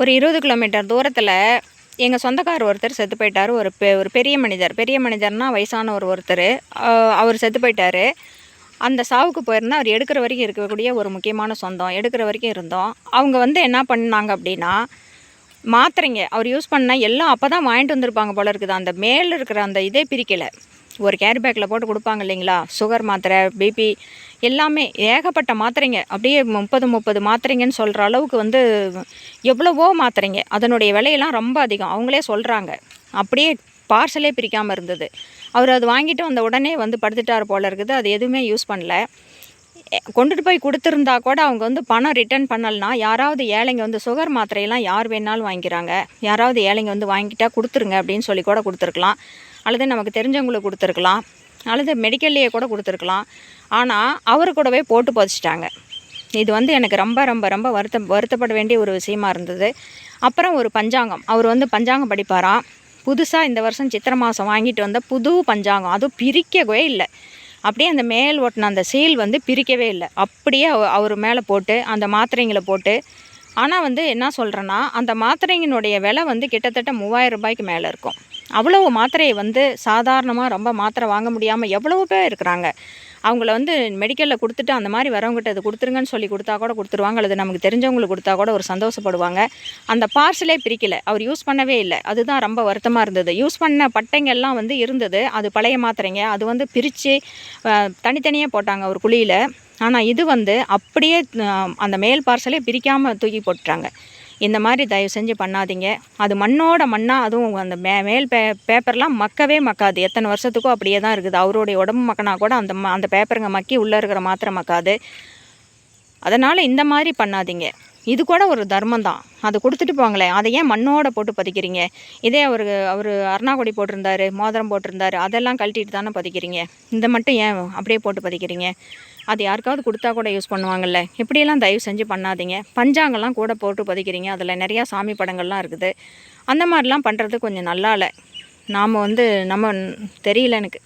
ஒரு இருபது கிலோமீட்டர் தூரத்தில் எங்கள் சொந்தக்கார் ஒருத்தர் செத்து போயிட்டார். ஒரு பெ ஒரு பெரிய மனிதர். பெரிய மனிதர்னால் வயசான ஒரு ஒருத்தர். அவர் செத்து போயிட்டார். அந்த சாவுக்கு போயிருந்தால் அவர் எடுக்கிற வரைக்கும் இருக்கக்கூடிய ஒரு முக்கியமான சொந்தம். எடுக்கிற வரைக்கும் இருந்தோம். அவங்க வந்து என்ன பண்ணாங்க அப்படின்னா மாத்திரைங்க. அவர் யூஸ் பண்ண எல்லாம் அப்போ தான் வாங்கிட்டு வந்திருப்பாங்க போல இருக்குது. அந்த மேலே இருக்கிற அந்த இதே பிரிக்கலை. ஒரு கேரி பேக்கில் போட்டு கொடுப்பாங்க இல்லைங்களா? சுகர் மாத்திரை பிபி எல்லாமே ஏகப்பட்ட மாத்திரைங்க. அப்படியே முப்பது முப்பது மாத்திரைங்கன்னு சொல்கிற அளவுக்கு வந்து எவ்வளவோ மாத்திரைங்க. அதனுடைய விலையெல்லாம் ரொம்ப அதிகம். அவங்களே சொல்கிறாங்க அப்படியே பார்சலே பிரிக்காமல் இருந்தது. அவர் அது வாங்கிட்டு வந்த உடனே வந்து படுத்துட்டார் போல இருக்குது. அது எதுவுமே யூஸ் பண்ணல. கொண்டுட்டு போய் கொடுத்துருந்தா கூட அவங்க வந்து பணம் ரிட்டர்ன் பண்ணலனா யாராவது ஏழைங்க வந்து சுகர் மாத்திரையெல்லாம் யார் வேணாலும் வாங்கிக்கிறாங்க. யாராவது ஏழைங்க வந்து வாங்கிட்டா கொடுத்துருங்க அப்படின்னு சொல்லி கூட கொடுத்துருக்கலாம். அல்லது நமக்கு தெரிஞ்சவங்களுக்கு கொடுத்துருக்கலாம். அல்லது மெடிக்கல்லையே கூட கொடுத்துருக்கலாம். ஆனால் அவரு கூடவே போட்டு புதைச்சிட்டாங்க இது வந்து எனக்கு ரொம்ப ரொம்ப ரொம்ப வருத்த வருத்தப்பட வேண்டிய ஒரு விஷயமா இருந்தது. அப்புறம் ஒரு பஞ்சாங்கம். அவர் வந்து பஞ்சாங்கம் படிப்பாராம். புதுசாக இந்த வருஷம் சித்திரை மாதம் வாங்கிட்டு வந்த புது பஞ்சாங்கம். அதுவும் பிரிக்கவே இல்லை. அப்படியே அந்த மேல் ஓட்டின அந்த சீல் வந்து பிரிக்கவே இல்லை. அப்படியே அவ- அவர் மேலே போட்டு அந்த மாத்திரைங்களை போட்டு ஆனால் வந்து என்ன சொல்கிறேன்னா அந்த மாத்திரைங்கினுடைய விலை வந்து கிட்டத்தட்ட மூவாயிரம் ரூபாய்க்கு மேலே இருக்கும். அவ்வளவு மாத்திரையை வந்து சாதாரணமாக ரொம்ப மாத்திரை வாங்க முடியாமல் எவ்வளவு பேர் இருக்கிறாங்க. அவங்கள வந்து மெடிக்கலில் கொடுத்துட்டு அந்த மாதிரி வரவங்ககிட்ட இது கொடுத்துருங்கன்னு சொல்லி கொடுத்தா கூட கொடுத்துருவாங்க. அல்லது நமக்கு தெரிஞ்சவங்களுக்கு கொடுத்தா கூட ஒரு சந்தோஷப்படுவாங்க. அந்த பார்சலே பிரிக்கல. அவர் யூஸ் பண்ணவே இல்லை. அதுதான் ரொம்ப வருத்தமாக இருந்தது. யூஸ் பண்ண பட்டைங்கள்லாம் வந்து இருந்தது. அது பழைய மாத்திரைங்க. அது வந்து பிரித்து தனித்தனியாக போட்டாங்க ஒரு குழியில். ஆனால் இது வந்து அப்படியே அந்த மேல் பார்சலே பிரிக்காமல் தூக்கி போட்டுட்டாங்க. இந்த மாதிரி தயவு செஞ்சு பண்ணாதீங்க. அது மண்ணோட மண்ணாக அதுவும் அந்த மே மேல் பே பேப்பர்லாம் மக்கவே மக்காது. எத்தனை வருஷத்துக்கும் அப்படியே தான் இருக்குது. அவருடைய உடம்பு மக்கனா கூட அந்த ம- அந்த பேப்பருங்க மக்கி உள்ளே இருக்கிற மாத்திரை மக்காது. அதனால் இந்த மாதிரி பண்ணாதீங்க. இது கூட ஒரு தர்மம் தான் அதை கொடுத்துட்டு போங்களேன். அதை ஏன் மண்ணோட போட்டு பதிக்கிறீங்க? இதே அவர் அவர் அருணாக்குடி போட்டிருந்தாரு மோதிரம் போட்டிருந்தாரு அதெல்லாம் கழட்டிட்டு தானே பதிக்கிறீங்க? இந்த மட்டும் ஏன் அப்படியே போட்டு பதிக்கிறீங்க? அது யாருக்காவது கொடுத்தா கூட யூஸ் பண்ணுவாங்கல்ல. இப்படியெல்லாம் தயவு செஞ்சு பண்ணாதீங்க. பஞ்சாங்கெல்லாம் கூட போட்டு பதிக்கிறீங்க. அதில் நிறையா சாமி படங்கள்லாம் இருக்குது. அந்த மாதிரிலாம் பண்ணுறது கொஞ்சம் நல்லா இல்லை நாம் வந்து நம்ம தெரியல எனக்கு.